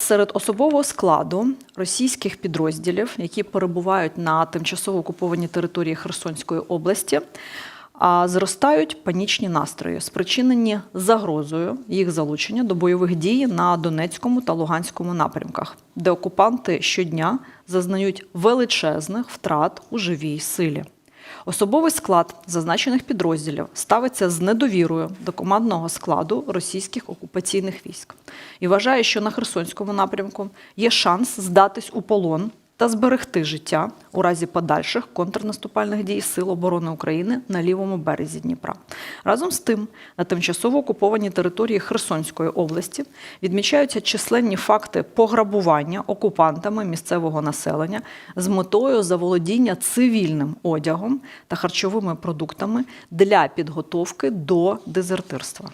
Серед особового складу російських підрозділів, які перебувають на тимчасово окупованій території Херсонської області, зростають панічні настрої, спричинені загрозою їх залучення до бойових дій на Донецькому та Луганському напрямках, де окупанти щодня зазнають величезних втрат у живій силі. Особовий склад зазначених підрозділів ставиться з недовірою до командного складу російських окупаційних військ. І вважає, що на Херсонському напрямку є шанс здатись у полон та зберегти життя у разі подальших контрнаступальних дій Сил оборони України на лівому березі Дніпра. Разом з тим, на тимчасово окупованій території Херсонської області відмічаються численні факти пограбування окупантами місцевого населення з метою заволодіння цивільним одягом та харчовими продуктами для підготовки до дезертирства.